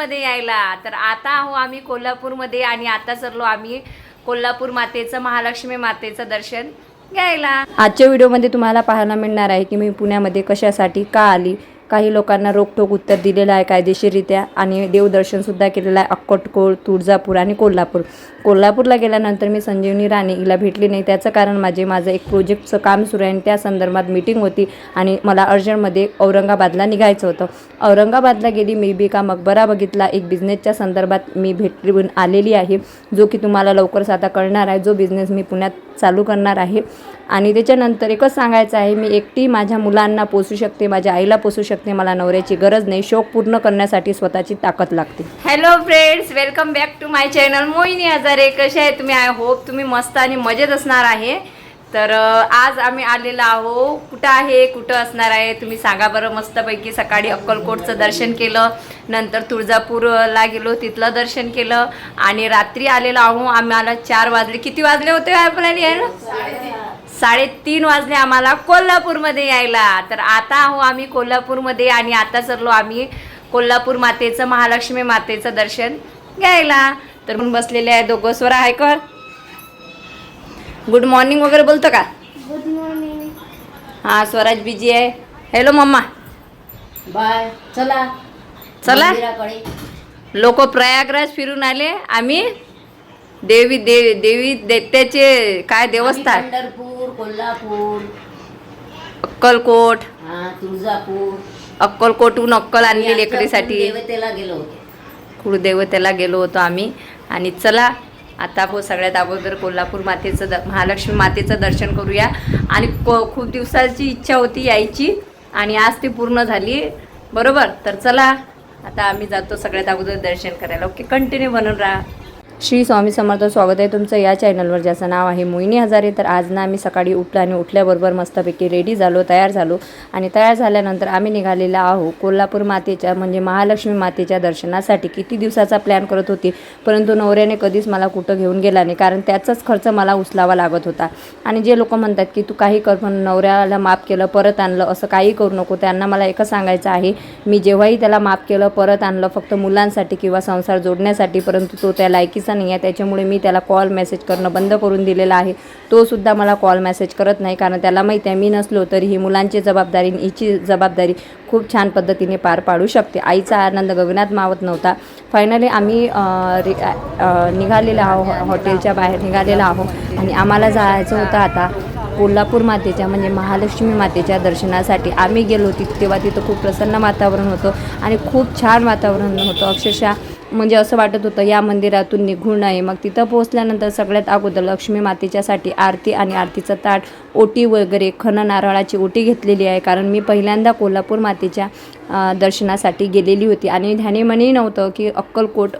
कोल्हापूरमध्ये यायला. तर आता आहो आम्ही कोल्हापूरमध्ये आणि आता सरलो आम्ही कोल्हापूर मातेचं महालक्ष्मी मातेचं दर्शन घ्यायला. आजच्या व्हिडिओमध्ये तुम्हाला पाहायला मिळणार आहे की मी पुण्यामध्ये कशासाठी का आली काही लोकांना रोकटोक उत्तर दिलेलं आहे कायदेशीररित्या आणि देवदर्शनसुद्धा केलेलं आहे अक्कटकोळ तुळजापूर आणि कोल्हापूर. कोल्हापूरला गेल्यानंतर मी संजीवनी राणे हिला भेटली नाही. त्याचं कारण माझे माझं एक प्रोजेक्टचं काम सुरू आहे आणि त्या संदर्भात मीटिंग होती आणि मला अर्जंटमध्ये औरंगाबादला निघायचं होतं. औरंगाबादला गेली मी बी का मकबरा बघितला. एक बिझनेसच्या संदर्भात मी भेटून आलेली आहे जो की तुम्हाला लवकरच आता कळणार आहे. जो बिझनेस मी पुण्यात चालू करणार आहे आणि त्याच्यानंतर एकच सांगायचं आहे मी एकटी माझ्या मुलांना पोसू शकते माझ्या आईला पोसू शकते मला नवऱ्याची गरज नाही शोक पूर्ण करण्यासाठी स्वतःची ताकद लागते. Hello friends welcome back to my channel Mohini Hazare कसे आहे तुम्ही? आय होप तुम्ही मस्त आणि मजेत असणार आहे. तर आज आम्ही आलेलो आहो कुठं आहे? कुठं असणार आहे? तुम्ही सांगा बरं मस्तपैकी. सकाळी अक्कलकोटचं दर्शन केलं. नंतर तुळजापूरला गेलो तिथलं दर्शन केलं. आणि रात्री आलेलो आहो आम्हाला चार वाजले. किती वाजले होते आपल्याला यायला? साडेतीन वाजले आम्हाला कोल्हापूरमध्ये यायला. तर आता आहो आम्ही कोल्हापूरमध्ये आणि आता सरलो आम्ही कोल्हापूर मातेचं महालक्ष्मी मातेचं दर्शन घ्यायला. तर म्हणून बसलेले आहे दोघं. स्वर आहे कर गुड मॉर्निंग वगैरे बोलतो का? गुड मॉर्निंग हां स्वराज बिजी आहे. Hello mumma. बाय. चला. चला. लोक प्रयागराज फिरून आले. आम्ही देवी देवी देवी दैत्याचे काय देवस्थान? पंढरपूर कोल्हापूर. अक्कलकोट. हा तुळजापूर. अक्कलकोटहून अक्कल आणली आणि लेकरीसाठी देवतेला गेलो होतो. कुळदेवतेला गेलो होतो आम्ही. आणि चला आता हो सगळ्यात अगोदर कोल्हापूर मातेचं द महालक्ष्मी मातेचं दर्शन करूया. आणि को खूप दिवसाची इच्छा होती यायची. आणि आज ती पूर्ण झाली. बरोबर? तर चला आता आम्ही जातो सगळ्यात अगोदर दर्शन करायला. ओके कंटिन्यू बनून राहा. श्री स्वामी समर्थ स्वागत आहे तुमचं या चॅनलवर. ज्याचं नाव आहे मोहिनी हजारे. तर आज ना आम्ही सकाळी उठलो आणि उठल्याबरोबर मस्तपैकी रेडी झालो तयार झालो. आणि तयार झाल्यानंतर आम्ही निघालेलो आहो कोल्हापूर मातेच्या म्हणजे महालक्ष्मी मातेच्या दर्शनासाठी. किती दिवसाचा प्लॅन करत होती परंतु नवऱ्याने कधीच मला कुठं घेऊन गेला नाही कारण त्याचाच खर्च मला उचलावा लागत होता. आणि जे लोक म्हणतात की तू काही कर पण नवऱ्याला माफ केलं परत आणलं असं काही करू नको. त्यांना मला एकच सांगायचं आहे मी जेव्हाही त्याला माफ केलं परत आणलं फक्त मुलांसाठी किंवा संसार जोडण्यासाठी परंतु तो त्या लायकीचा नाही आहे. त्याच्यामुळे मी त्याला कॉल मेसेज करणं बंद करून दिलेलं आहे. तो सुद्धा मला कॉल मेसेज करत नाही कारण त्याला माहिती आहे मी नसलो तरी ही मुलांची जबाबदारी आणि हिची जबाबदारी खूप छान पद्धतीने पार पाडू शकते. आईचा आनंद गगनात मावत नव्हता. फायनली आम्ही अं, निघालेलो आहो हॉटेलच्या बाहेर निघालेलो आहो आणि आम्हाला जायचं होतं आता कोल्हापूर मातेच्या म्हणजे महालक्ष्मी मातेच्या दर्शनासाठी. आम्ही गेलो होती तेव्हा तिथं खूप प्रसन्न वातावरण होतं आणि खूप छान वातावरण होतं. अक्षरशः म्हणजे असं वाटत होतं या मंदिरातून निघू नये. मग तिथं पोहोचल्यानंतर सगळ्यात अगोदर लक्ष्मी मातेच्यासाठी आरती आणि आरतीचं ताट ओटी वगैरे खण नारळाची ओटी घेतलेली आहे. कारण मी पहिल्यांदा कोल्हापूर मातेच्या दर्शनासाठी गेलेली होती. आणि ध्याने म्हणही नव्हतं की अक्कलकोट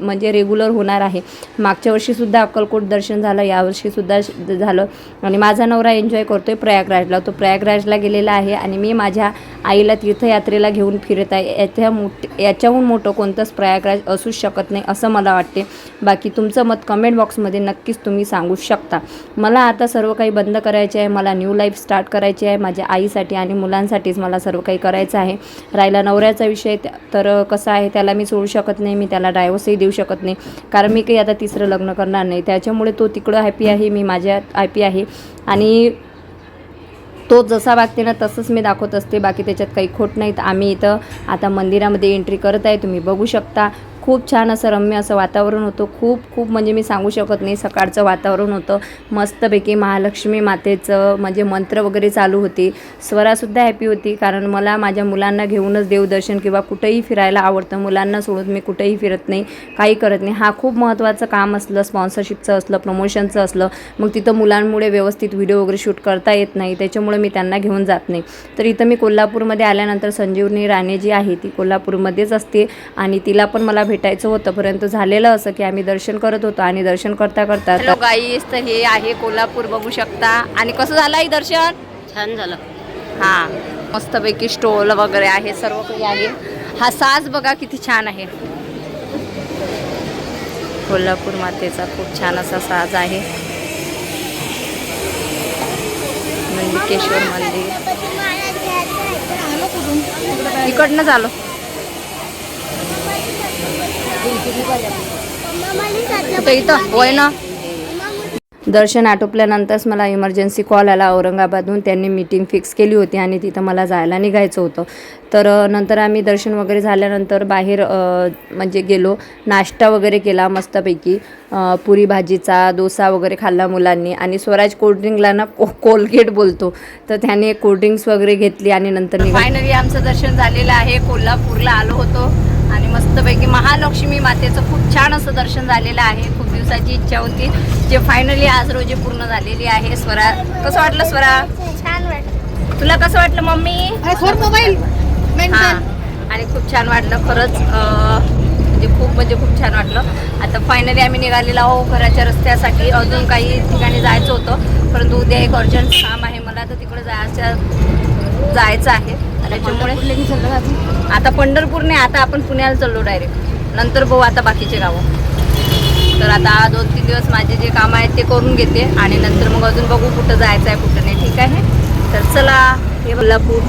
म्हणजे रेग्युलर होणार आहे. मागच्या वर्षीसुद्धा अक्कलकोट दर्शन झालं यावर्षीसुद्धा झालं. आणि माझा नवरा एन्जॉय करतो आहे प्रयागराजला. तो प्रयागराजला गेलेला आहे आणि मी माझ्या आईला तीर्थयात्रेला घेऊन फिरत आहे. याच्या मोठ याच्याहून मोठं कोणतंच प्रयागराज असूच शकत नाही असं मला वाटते. बाकी तुमचं मत कमेंट बॉक्समध्ये नक्कीच तुम्ही सांगू शकता. मला आता सर्व काही बंद करायचे आहे. मला न्यू लाईफ स्टार्ट करायची आहे. माझ्या आईसाठी आणि मुलांसाठीच मला सर्व काही करायचं आहे. राहिला नवऱ्याचा विषय तर कसा आहे त्याला मी सोडू शकत नाही मी त्याला डायव्हर्सही देऊ शकत नाही. कारण मी काही आता तिसरं लग्न करणार नाही. त्याच्यामुळे तो तिकडं हॅपी आहे मी माझ्या हॅपी आहे. आणि तो जसा वागते ना तसंच मी दाखवत असते. बाकी त्याच्यात काही खोट नाहीत. आम्ही इथं आता मंदिरामध्ये एंट्री करत आहे तुम्ही बघू शकता. खूप छान असं रम्य असं वातावरण होतं. खूप खूप म्हणजे मी सांगू शकत नाही सकाळचं वातावरण होतं. मस्तपैकी महालक्ष्मी मातेचं म्हणजे मंत्र वगैरे चालू होती. स्वरासुद्धा हॅपी होती कारण मला माझ्या मुलांना घेऊनच देवदर्शन किंवा कुठंही फिरायला आवडतं. मुलांना सोडून मी कुठेही फिरत नाही काही करत नाही. हा खूप महत्त्वाचं काम असलं स्पॉन्सरशिपचं असलं प्रमोशनचं असलं. मग तिथं मुलांमुळे व्यवस्थित व्हिडिओ वगैरे शूट करता येत नाही. त्याच्यामुळे मी त्यांना घेऊन जात नाही. तर इथं मी कोल्हापूरमध्ये आल्यानंतर संजीवनी राणे जी आहे. ती कोल्हापूरमध्येच असते आणि तिला पण मला भेटायचं होतं. परंतु झालेलं असं की आम्ही दर्शन करत होतो आणि दर्शन करता करता हॅलो गाईस तर हे आहे कोल्हापूर बघू शकता. आणि कसं झालं आहे दर्शन? छान झालं. हां. मस्तपैकी स्टोल वगैरे आहे सर्व काही आहे. हा साज बघा किती छान आहे. कोल्हापूर मातेचा खूप छान असा साज आहे. नंदिकेश्वर मंदिर. इकडनं झालो. इथं होय ना? दर्शन आटोपल्यानंतरच मला इमर्जन्सी कॉल आला औरंगाबादहून. त्यांनी मीटिंग फिक्स केली होती आणि तिथं मला जायला निघायचं होतं. तर नंतर आम्ही दर्शन वगैरे झाल्यानंतर बाहेर म्हणजे गेलो. नाश्ता वगैरे केला मस्तपैकी. पुरी भाजीचा डोसा वगैरे खाल्ला मुलांनी. आणि स्वराज कोल्ड्रिंकला ना को कोलगेट बोलतो. तर त्याने कोल्ड्रिंक्स वगैरे घेतली आणि नंतर फायनली आमचं दर्शन झालेलं आहे. कोल्हापूरला आलो होतो. आणि मस्तपैकी महालक्ष्मी मातेचं खूप छान असं दर्शन झालेलं आहे. खूप दिवसाची इच्छा होती. जे फायनली आज रोजी पूर्ण झालेली आहे. स्वरा कसं वाटलं स्वरा? छान वाटत तुला कसं वाटलं मम्मी? मोबाईल हा. आणि खूप छान वाटलं. खरंच अं, म्हणजे खूप म्हणजे खूप छान वाटलं. आता फायनली आम्ही निघालेलो आहो घराच्या रस्त्यासाठी. अजून काही ठिकाणी जायचं होतं. परंतु उद्या एक अर्जंट काम आहे मला. तर तिकडे जायचं जायचं आहे. त्याच्यामुळे आता पंढरपूर नाही आता आपण पुण्याला चाललो डायरेक्ट नंतर भाऊ आता बाकीचे गावं. तर आता दोन तीन दिवस माझे जे काम आहेत ते करून घेते आणि नंतर मग अजून बघू कुठं जायचं आहे कुठं नाही. ठीक आहे? तर चला हे कोल्हापूर.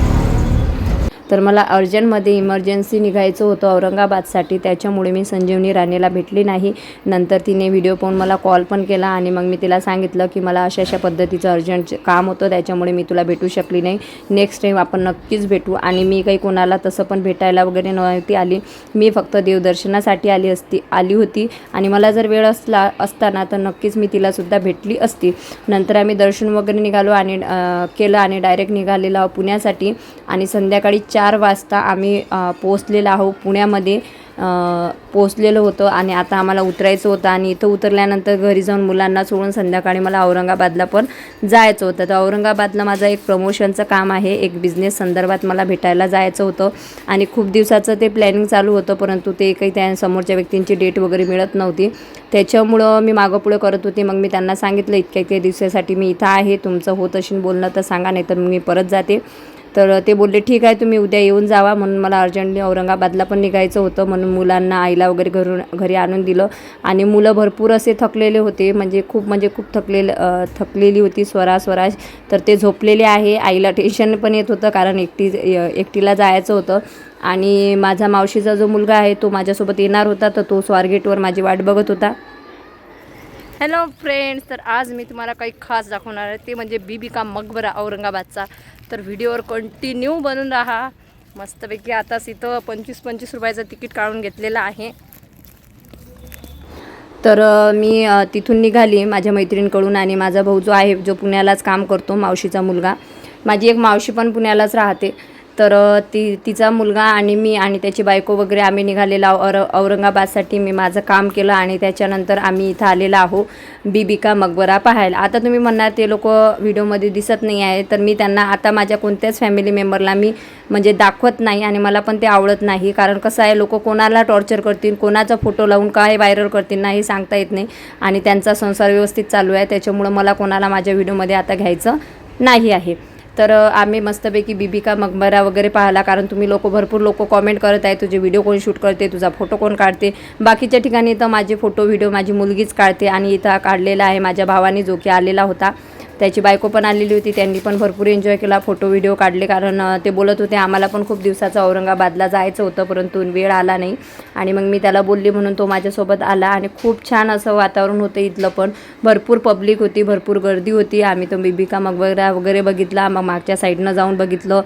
तर मला अर्जंटमध्ये इमर्जन्सी निघायचं होतं औरंगाबादसाठी. त्याच्यामुळे मी संजीवनी राणेला भेटली नाही. नंतर तिने व्हिडिओ पाहून मला कॉल पण केला आणि मग मी तिला सांगितलं की मला अशा अशा पद्धतीचं अर्जंट काम होतं त्याच्यामुळे मी तुला भेटू शकली नाही. नेक्स्ट टाईम आपण नक्कीच भेटू. आणि मी काही कोणाला तसं पण भेटायला वगैरे नव्हती आली. मी फक्त देवदर्शनासाठी आली असती आली होती. आणि मला जर वेळ असला असताना तर नक्कीच मी तिलासुद्धा भेटली असती. नंतर आम्ही दर्शन वगैरे निघालो आणि केलं आणि डायरेक्ट निघालेलो पुण्यासाठी. आणि संध्याकाळी चार चार वाजता आम्ही पोचलेलो पोहोचलेलो आहोत पुण्यामध्ये. पोचलेलो होतो आणि आता आम्हाला उतरायचं होतं आणि इथं उतरल्यानंतर घरी जाऊन मुलांना सोडून संध्याकाळी मला औरंगाबादला पण जायचं होतं. तर औरंगाबादला माझं एक प्रमोशनचं काम आहे. एक बिझनेस संदर्भात मला भेटायला जायचं होतं आणि खूप दिवसाचं ते प्लॅनिंग चालू होतं परंतु ते काही त्या समोरच्या व्यक्तींची डेट वगैरे मिळत नव्हती. त्याच्यामुळं मी मागंपुढं करत होते. मग मी त्यांना सांगितलं इतक्या इतक्या दिवसासाठी मी इथं आहे. तुमचं होत असेल बोलणं तर सांगा नाही तर मग मी परत जाते. तर ते बोलले ठीक आहे तुम्ही उद्या येऊन जावा. म्हणून मला अर्जंटली औरंगाबादला पण निघायचं होतं. म्हणून मुलांना आईला वगैरे घरून घरी आणून दिलं. आणि मुलं भरपूर असे थकलेले होते. म्हणजे खूप म्हणजे खूप थकलेले थकलेली होती स्वरा स्वराज. तर ते झोपलेले आहे. आईला टेन्शन पण येत होतं कारण एकटी एकटीला जायचं होतं. आणि माझा मावशीचा जो मुलगा आहे तो माझ्यासोबत येणार होता. तर तो स्वारगेटवर माझी वाट बघत होता. हॅलो फ्रेंड्स तर आज मी तुम्हाला काही खास दाखवणार आहे. ते म्हणजे बीबिका मकबरा औरंगाबादचा. तर व्हिडिओवर कंटिन्यू बनून राहा. मस्तपैकी आताच इथं पंचवीस पंचवीस रुपयाचं तिकीट काढून घेतलेलं आहे. तर मी तिथून निघाली माझ्या मैत्रिणीकडून आणि माझा भाऊ जो आहे जो पुण्यालाच काम करतो मावशीचा मुलगा. माझी एक मावशी पण पुण्यालाच राहते. तर ती तिचा मुलगा आणि मी आणि त्याची बायको वगैरे आम्ही निघालेलो आहो और औरंगाबादसाठी मी माझं काम केलं आणि त्याच्यानंतर आम्ही इथं आलेलो आहो बीबिका मकबरा पाहायला. आता तुम्ही म्हणणार ते लोक व्हिडिओमध्ये दिसत नाही आहे तर मी त्यांना आता माझ्या कोणत्याच फॅमिली मेंबरला मी म्हणजे दाखवत नाही आणि मला पण ते आवडत नाही. कारण कसं आहे लोक कोणाला टॉर्चर करतील कोणाचा फोटो लावून काय व्हायरल करतील ना हे सांगता येत नाही. आणि त्यांचा संसार व्यवस्थित चालू आहे त्याच्यामुळं मला कोणाला माझ्या व्हिडिओमध्ये आता घ्यायचं नाही आहे. तर आम्ही मस्तपैकी बीबिका मकबरा वगैरे पाहिला. कारण तुम्ही लोक भरपूर लोक कॉमेंट करत आहे. तुझे व्हिडिओ कोण शूट करते? तुझा फोटो कोण काढते? बाकीच्या ठिकाणी तर माझे फोटो व्हिडिओ माझी मुलगीच काढते आणि इथं काढलेला आहे. माझ्या भावाने जो की आलेला होता. त्याची बायको पण आलेली होती त्यांनी पण भरपूर एन्जॉय केला फोटो व्हिडिओ काढले. कारण ते बोलत होते आम्हाला पण खूप दिवसाचं औरंगाबादला जायचं होतं परंतु वेळ आला नाही. आणि मग मी त्याला बोलली म्हणून तो माझ्यासोबत आला आणि खूप छान असं वातावरण होतं इथलं पण. भरपूर पब्लिक होती भरपूर गर्दी होती. आम्ही तो बिबिका मकबरा वगैरे बघितला मग मागच्या साईडनं जाऊन बघितलं.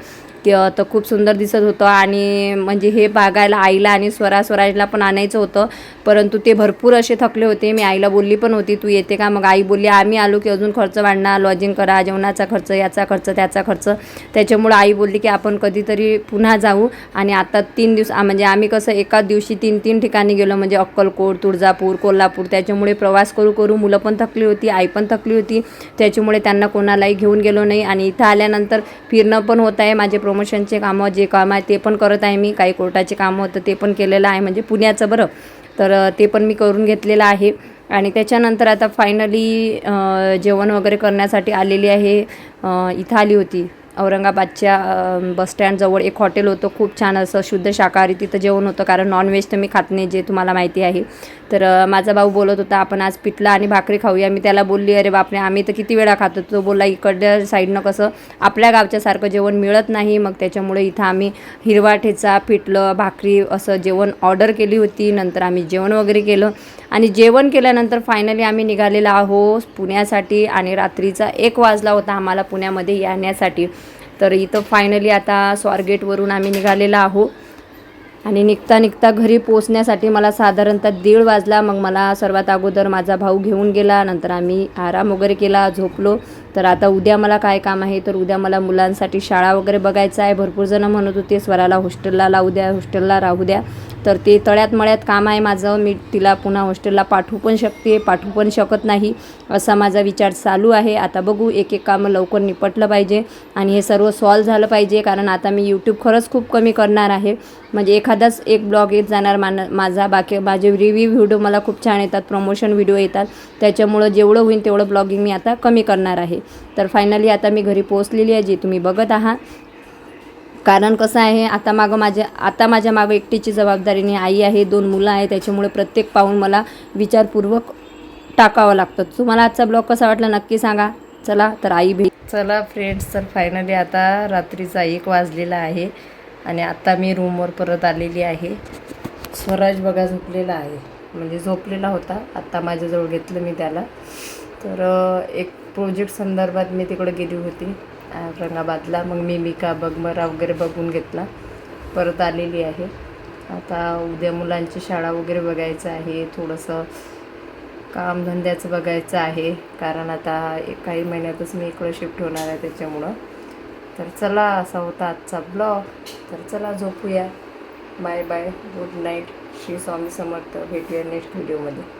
तर खूप सुंदर दिसत होतं आणि म्हणजे हे बघायला आईला आणि स्वरा स्वराजला पण आणायचं होतं. परंतु ते भरपूर असे थकले होते. मी आईला बोलली पण होती तू येते का? मग आई बोलली आम्ही आलो की अजून खर्च वाढणार. लॉजिंग करा जेवणाचा खर्च याचा खर्च त्याचा खर्च. त्याच्यामुळं आई बोलली की आपण कधीतरी पुन्हा जाऊ. आणि आता तीन दिवस म्हणजे आम्ही कसं एकाच दिवशी तीन तीन ठिकाणी गेलो. म्हणजे अक्कलकोट तुळजापूर कोल्हापूर त्याच्यामुळे प्रवास करू करू मुलं पण थकली होती आई पण थकली होती. त्याच्यामुळे त्यांना कोणालाही घेऊन गेलो नाही. आणि इथं आल्यानंतर फिरणं पण होत आहे. माझे प्रमोशनचे कामं जे काम आहे ते पण करत आहे मी. काही कोर्टाचे कामं होतं ते पण केलेलं आहे म्हणजे पुण्याचं बरं. तर ते पण मी करून घेतलेलं आहे. आणि त्याच्यानंतर आता फायनली जेवण वगैरे करण्यासाठी आलेली आहे. इथं आली होती. औरंगाबादच्या बसस्टँडजवळ एक हॉटेल होतं. खूप छान असं शुद्ध शाकाहारी तिथं जेवण होतं. कारण नॉनव्हेज तर मी खात नाही जे तुम्हाला माहिती आहे. तर माझा भाऊ बोलत होता आपण आज पिठला आणि भाकरी खाऊया. मी त्याला बोलली अरे बापरे आम्ही तर किती वेळा खातो. तो बोलला इकडच्या साईडनं कसं आपल्या गावच्यासारखं जेवण मिळत नाही. मग त्याच्यामुळे इथं आम्ही हिरवा ठेचा पिठलं भाकरी असं जेवण ऑर्डर केली होती. नंतर आम्ही जेवण वगैरे केलं. आणि जेवण केल्यानंतर फायनली आम्ही निघालेलो आहो पुण्यासाठी आणि रात्रीचा एक वाजला होता आम्हाला पुण्यामध्ये येण्यासाठी. तर इथं फायनली आता स्वारगेटवरून आम्ही निघालेलो आहो. आणि निघता निघता घरी पोचण्यासाठी मला साधारणतः दीड वाजला. मग मला सर्वात अगोदर माझा भाऊ घेऊन गेला. नंतर आम्ही आराम वगैरे केला झोपलो. तर आता उद्या मला काय काम आहे? तर उद्या मला मुलांसाठी शाळा वगैरे बघायचं आहे. भरपूर जणं म्हणत होते स्वराला हॉस्टेलला लावू द्या हॉस्टेलला राहू द्या. तर ते तळ्यात मळ्यात काम आहे माझं. मी तिला पुन्हा हॉस्टेलला पाठवू पण शकते पाठवू पण शकत नाही असा माझा विचार चालू आहे. आता बघू एक एक कामं लवकर निपटलं पाहिजे आणि हे सर्व सॉल्व झालं पाहिजे कारण आता मी यूट्यूब खरंच खूप कमी करणार आहे. म्हणजे एखादाच एक ब्लॉग येत जाणार मान माझा बाकी माझे रिव्ह्यू व्हिडिओ मला खूप छान येतात प्रमोशन व्हिडिओ येतात. त्याच्यामुळं जेवढं होईल तेवढं ब्लॉगिंग मी आता कमी करणार आहे. तर फायनली आता मी घरी पोहोचलेली आहे जी तुम्ही बघत आहात. कारण कसं आहे आता मागं माझ्या आता माझ्या मागं एकटीची जबाबदारीने आई आहे दोन मुलं आहे त्याच्यामुळे प्रत्येक पाहून मला विचारपूर्वक टाकावं लागतं. तुम्हाला आजचा ब्लॉग कसा वाटला नक्की सांगा. चला तर आई भेट चला फ्रेंड्स तर फायनली आता रात्रीचा एक वाजलेला आहे आणि आता मी रूमवर परत आलेली आहे. स्वराज बघा झोपलेला आहे. म्हणजे झोपलेला होता. आत्ता माझ्याजवळ घेतलं मी त्याला. तर एक प्रोजेक्ट संदर्भात मी तिकडे गेली होती औरंगाबादला मग मी मिका बगमरा वगैरे बघून घेतला. परत आलेली आहे. आता उद्या मुलांची शाळा वगैरे बघायचं आहे. थोडंसं कामधंद्याचं बघायचं आहे. कारण आता काही महिन्यातच मी इकडं शिफ्ट होणार आहे त्याच्यामुळं. तर चला असा होता आजचा ब्लॉग. तर चला झोपूया. Bye bye. Good night. Shri Swami Samarth. भेटूया नेक्स्ट व्हिडिओमध्ये.